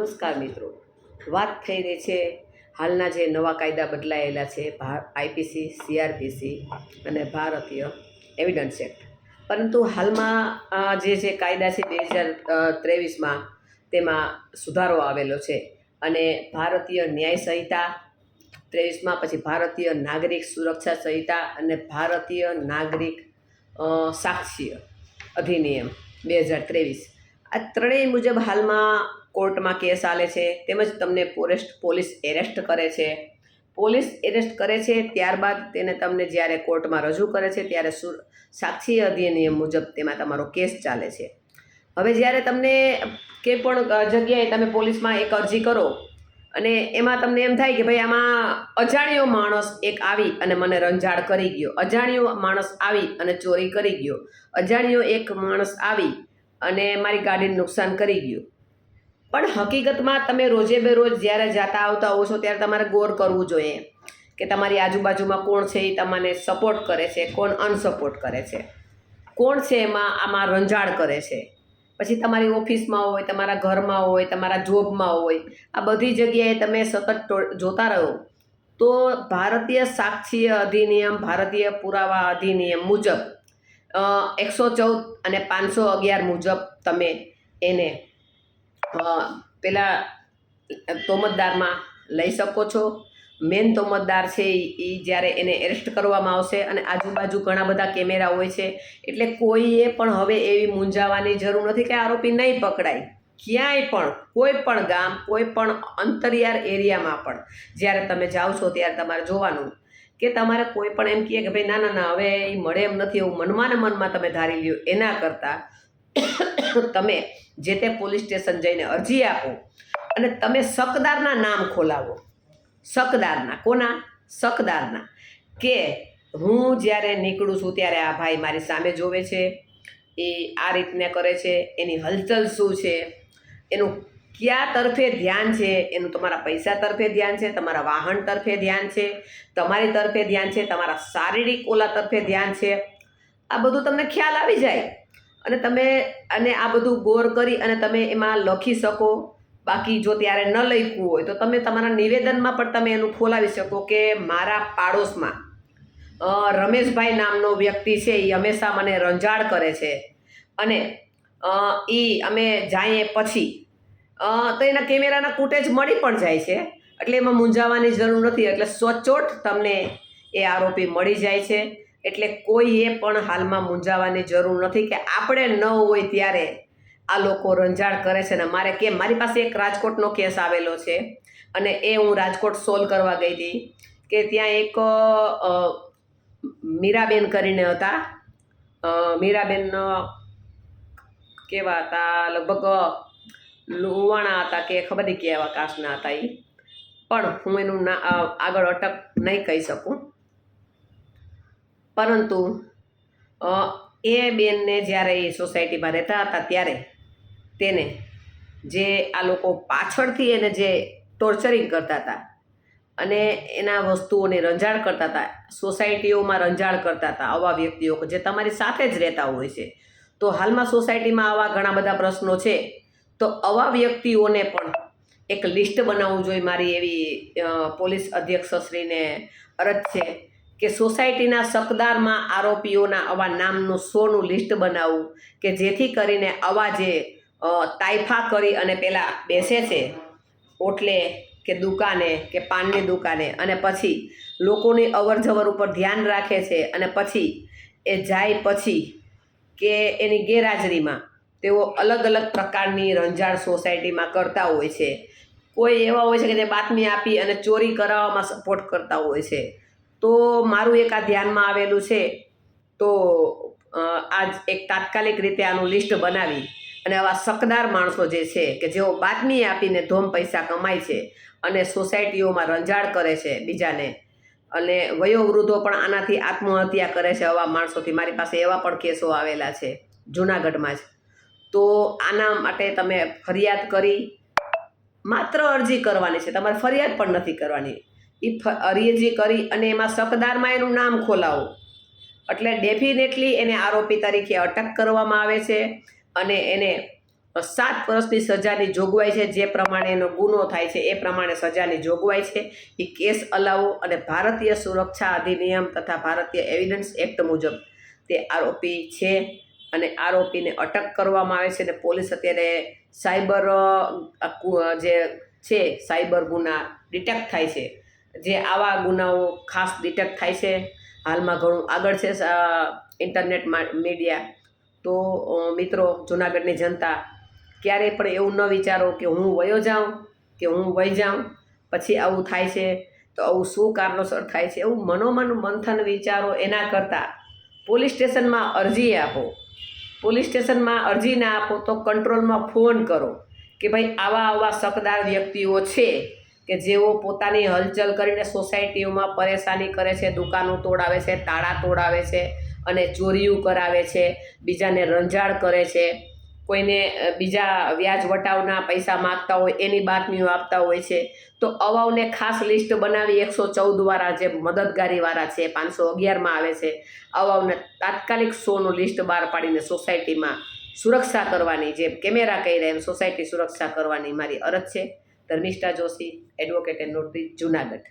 નમસ્કાર મિત્રો. વાત થઈ રહી છે હાલના જે નવા કાયદા બદલાયેલા છે આઈપીસી સીઆરપીસી અને ભારતીય એવિડન્સ એક્ટ પરંતુ હાલમાં જે જે કાયદા છે બે હજાર ત્રેવીસમાં તેમાં સુધારો આવેલો છે અને ભારતીય ન્યાય સંહિતા ત્રેવીસમાં, પછી ભારતીય નાગરિક સુરક્ષા સંહિતા અને ભારતીય નાગરિક સાક્ષીય અધિનિયમ બે હજાર ત્રેવીસ. આ ત્રણેય મુજબ હાલમાં કોર્ટમાં કેસ ચાલે છે, તેમજ તમને પોરેસ્ટ પોલીસ એરેસ્ટ કરે છે. પોલીસ એરેસ્ટ કરે છે, ત્યારબાદ તેને તમને જ્યારે કોર્ટમાં રજૂ કરે છે, ત્યારે સુર સાક્ષી અધિનિયમ મુજબ તેમાં તમારો કેસ ચાલે છે. હવે જ્યારે તમને કે પણ જગ્યાએ તમે પોલીસમાં એક અરજી કરો, અને એમાં તમને એમ થાય કે ભાઈ આમાં અજાણ્યો માણસ એક આવી અને મને રંજાડ કરી ગયો. અજાણ્યો માણસ આવી અને ચોરી કરી ગયો. અજાણ્યો એક માણસ આવી અને મારી ગાડીને નુકસાન કરી ગયું. પણ હકીકતમાં તમે રોજે બે રોજ જ્યારે જાતા આવતા હો છો ત્યારે તમારે ગોર કરવું જોઈએ કે તમારી આજુબાજુમાં કોણ છે એ તમને સપોર્ટ કરે છે, કોણ અનસપોર્ટ કરે છે. કોણ છે એમાં આમાં રંજાડ કરે છે. પછી તમારી ઓફિસમાં હોય, તમારા ઘરમાં હોય, તમારા જોબમાં હોય, આ બધી જગ્યાએ તમે સતત જોતા રહો. તો ભારતીય સાક્ષીય અધિનિયમ, ભારતીય પુરાવા અધિનિયમ મુજબ એકસો ચૌદ અને પાંચસો અગિયાર મુજબ તમે એને પેલા તોમતદારમાં લઈ શકો છો. મેન તોમતદાર છે એ જ્યારે એને એરેસ્ટ કરવામાં આવશે અને આજુબાજુ ઘણા બધા કેમેરા હોય છે. એટલે કોઈએ પણ હવે એવી મૂંઝાવાની જરૂર નથી કે આરોપી નહીં પકડાય. ક્યાંય પણ, કોઈ પણ ગામ, કોઈ પણ અંતરિયાળ એરિયામાં પણ. જ્યારે તમે જાઓ છો ત્યારે તમારે જોવાનું કે તમારે કોઈ પણ એમ કહે કે ભાઈ ના ના હવે એ મળે એમ નથી એવું મનમાં ને મનમાં તમે ધારી લ્યો. એના કરતાં તમે જે તે પોલીસ સ્ટેશન જઈને અરજી આપો અને તમે શકદારના નામ ખોલાવો. શકદારના કોના? શકદારના કે હું જ્યારે નીકળું છું ત્યારે આ ભાઈ મારી સામે જોવે છે, એ આ રીતને કરે છે, એની હલચલ શું છે, એનું કયા તરફે ધ્યાન છે, એનું તમારા પૈસા તરફે ધ્યાન છે, તમારા વાહન તરફે ધ્યાન છે, તમારી તરફે ધ્યાન છે, તમારા શારીરિક ઓલા તરફે ધ્યાન છે. આ બધું તમને ખ્યાલ આવી જાય. અને તમે અને આ બધું ગોર કરી અને તમે એમાં લખી શકો. બાકી જો ત્યારે ન લખ્યું હોય તો તમે તમારા નિવેદનમાં પણ તમે એનું ખોલાવી શકો કે મારા પાડોશમાં રમેશભાઈ નામનો વ્યક્તિ છે એ હંમેશા મને રંજાડ કરે છે. અને એ અમે જઈએ પછી તો એના કેમેરાના ફૂટેજ મળી પણ જાય છે. એટલે એમાં મૂંઝાવાની જરૂર નથી. એટલે સચોટ તમને એ આરોપી મળી જાય છે. એટલે કોઈએ પણ હાલમાં મૂંઝાવાની જરૂર નથી કે આપણે ન હોય ત્યારે આ લોકો રંજાડ કરે છે ને મારે કેમ? મારી પાસે એક રાજકોટનો કેસ આવેલો છે અને એ હું રાજકોટ સોલ્વ કરવા ગઈ હતી કે ત્યાં એક મીરાબેન કરીને હતા. મીરાબેન કેવા હતા? લગભગ લુવાણા હતા કે ખબર નહીં કેવા કાસ્ટના હતા એ પણ હું એનું ના આગળ અટક નહીં કહી શકું. પરંતુ એ બેનને જ્યારે એ સોસાયટીમાં રહેતા હતા ત્યારે તેને જે આ લોકો પાછળથી એને જે ટોર્ચરિંગ કરતા હતા અને એના વસ્તુઓને રંજાડ કરતા હતા, સોસાયટીઓમાં રંજાડ કરતા હતા આવા વ્યક્તિઓ જે તમારી સાથે જ રહેતા હોય છે, તો હાલમાં સોસાયટીમાં આવા ઘણા બધા પ્રશ્નો છે, તો આવા વ્યક્તિઓને પણ એક લિસ્ટ બનાવવું જોઈએ મારી એવી પોલીસ અધ્યક્ષશ્રીને અરજ છે. કે સોસાયટીના શકદારમાં આરોપીઓના આવા નામનું સોનું લિસ્ટ બનાવવું કે જેથી કરીને આવા જે તાઇફા કરી અને પેલા બેસે છે ઓટલે કે દુકાને કે પાનની દુકાને અને પછી લોકોની અવરજવર ઉપર ધ્યાન રાખે છે અને પછી એ જાય પછી કે એની ગેરહાજરીમાં તેઓ અલગ અલગ પ્રકારની રંજાડ સોસાયટીમાં કરતા હોય છે. કોઈ એવા હોય છે કે જે બાતમી આપી અને ચોરી કરાવવામાં સપોર્ટ કરતા હોય છે. તો મારું એક આ ધ્યાનમાં આવેલું છે. તો આજ એક તાત્કાલિક રીતે આનું લિસ્ટ બનાવી અને આવા શકદાર માણસો જે છે કે જેઓ બાતમી આપીને ધોમ પૈસા કમાય છે અને સોસાયટીઓમાં રંજાડ કરે છે બીજાને અને વયોવૃદ્ધો પણ આનાથી આત્મહત્યા કરે છે આવા માણસોથી. મારી પાસે એવા પણ કેસો આવેલા છે જુનાગઢમાં જ. તો આના માટે તમે ફરિયાદ કરી. માત્ર અરજી કરવાની છે. તમારે ફરિયાદ પણ નથી કરવાની. એ અરજી કરી અને એમાં શકદારમાં એનું નામ ખોલાવો. એટલે ડેફિનેટલી એને આરોપી તરીકે અટક કરવામાં આવે છે અને એને સાત વર્ષની સજાની જોગવાઈ છે. જે પ્રમાણે એનો ગુનો થાય છે, એ પ્રમાણે સજાની જોગવાઈ છે. એ કેસ અલાવો અને ભારતીય સુરક્ષા અધિનિયમ તથા ભારતીય એવિડન્સ એક્ટ મુજબ તે આરોપી છે અને આરોપીને અટક કરવામાં આવે છે અને પોલીસ અત્યારે સાયબર જે છે, સાયબર ગુના ડિટેક્ટ થાય છે. જે આવા ગુનાઓ ખાસ ડિટેક્ટ થાય છે. હાલમાં ઘણું આગળ છે ઇન્ટરનેટ મીડિયા તો મિત્રો, જુનાગઢની જનતા, ક્યારેય પણ એવું ન વિચારો કે હું વયો જાઉં, કે હું વહી જાઉં, પછી આવું થાય છે, તો આવું શું કારણોસર થાય છે, એવું મનોમન મંથન વિચારો એના કરતાં. પોલીસ સ્ટેશનમાં અરજી આપો. પોલીસ સ્ટેશનમાં અરજી ના આપો તો કંટ્રોલમાં ફોન કરો કે ભાઈ આવા આવા શકદાર વ્યક્તિઓ છે. કે જેઓ પોતાની હલચલ કરીને સોસાયટીઓમાં પરેશાની કરે છે, દુકાનો તોડાવે છે, તાળા તોડાવે છે અને ચોરીઓ કરાવે છે, બીજાને રંજાડ કરે છે, કોઈને બીજા વ્યાજ વટાવના પૈસા માગતા હોય, એની બાતમીઓ આપતા હોય છે, તો અવાવને ખાસ લિસ્ટ બનાવી એકસો ચૌદ વાળા જે મદદગારીવાળા છે, પાંચસો અગિયારમાં આવે છે અવાવને તાત્કાલિક સોનું લિસ્ટ બહાર પાડીને સોસાયટીમાં સુરક્ષા કરવાની, જે કેમેરા કહી રહ્યા એમ, સોસાયટી સુરક્ષા કરવાની મારી અરજ છે. Dharmishtha Joshi advocate and notary Junagadh.